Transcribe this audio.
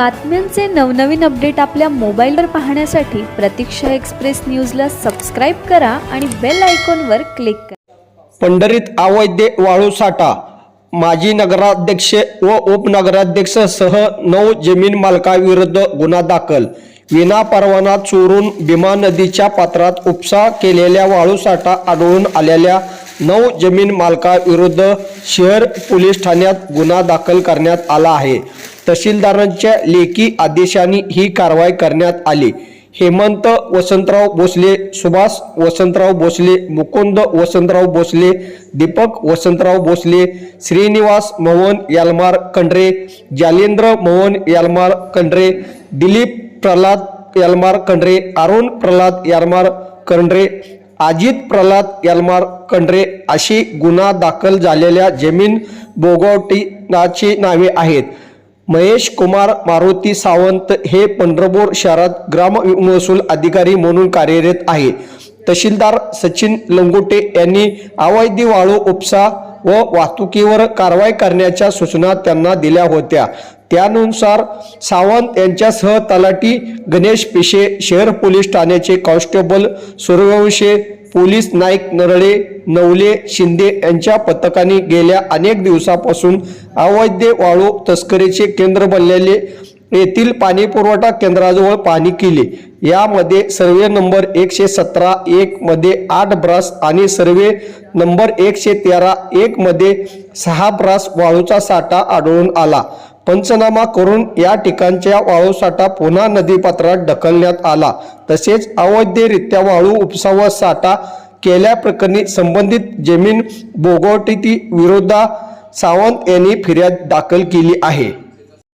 बातम्यांचे नवनवीन अपडेट आपल्या मोबाईलवर पाहण्यासाठी प्रतीक्षा एक्सप्रेस न्यूजला सबस्क्राईब करा आणि बेल आयकॉनवर क्लिक करा. पंढरीत अवैध वाळू साठा. माजी नगराध्यक्ष व उपनगराध्यक्षसह नऊ जमीन मालकाविरुद्ध गुन्हा दाखल. विना परवाना चोरून भीमा नदीच्या पात्रात उपसा केलेल्या वाळू साठा आढळून आलेल्या नऊ जमीन मालकाविरुद्ध शहर पोलीस ठाण्यात गुन्हा दाखल करण्यात आला आहे. तहसीलदारांच्या लेखी आदेशाने ही कारवाई करण्यात आली. हेमंत वसंतराव भोसले सुभाष वसंतराव भोसले मुकुंद वसंतराव भोसले दीपक वसंतराव भोसले श्रीनिवास मोहन यालमार कंडरे जालेंद्र मोहन यालमार कंडरे दिलीप प्रल्हाद यालमार कंडरे अरुण प्रल्हाद यालमार कंडरे अजित प्रल्हाद यालमार कंडरे अशी गुन्हा दाखल झालेल्या जमीन बोगवटीनाची नावे आहेत. महेश कुमार मारुती सावंत हे पंढरपूर शहरात ग्राम महसूल अधिकारी म्हणून कार्यरत आहे. तहसीलदार सचिन लंगोटे यांनी अवैध वाळू उपसा व वाहतुकीवर कारवाई करण्याच्या सूचना त्यांना दिल्या होत्या. त्यानुसार सावंत यांच्यासह तलाठी गणेश पिशे शहर पोलीस ठाण्याचे कॉन्स्टेबल सूर्यवंशे पोलीस नाईक नरळे नवले शिंदे यांच्या पथकाने गेल्या अनेक दिवसापासून अवैध वाळू तस्करीचे केंद्र बनलेले येथील पाणी पुरवठा केंद्राजवळ पाणी केले. यामध्ये सर्वे नंबर एकशे सतरा एक मध्ये आठ ब्रास आणि सर्वे नंबर एकशे तेरा एक मध्ये सहा ब्रास वाळूचा साठा आढळून आला. पंचनामा करून या ठिकाणच्या वाळू साठा पुन्हा नदीपात्रात ढकलण्यात आला. तसेच अवैधरित्या वाळू उपसा व साठा केल्याप्रकरणी संबंधित जमीन बोगवटीती विरोधा सावंत यांनी फिर्याद दाखल केली आहे.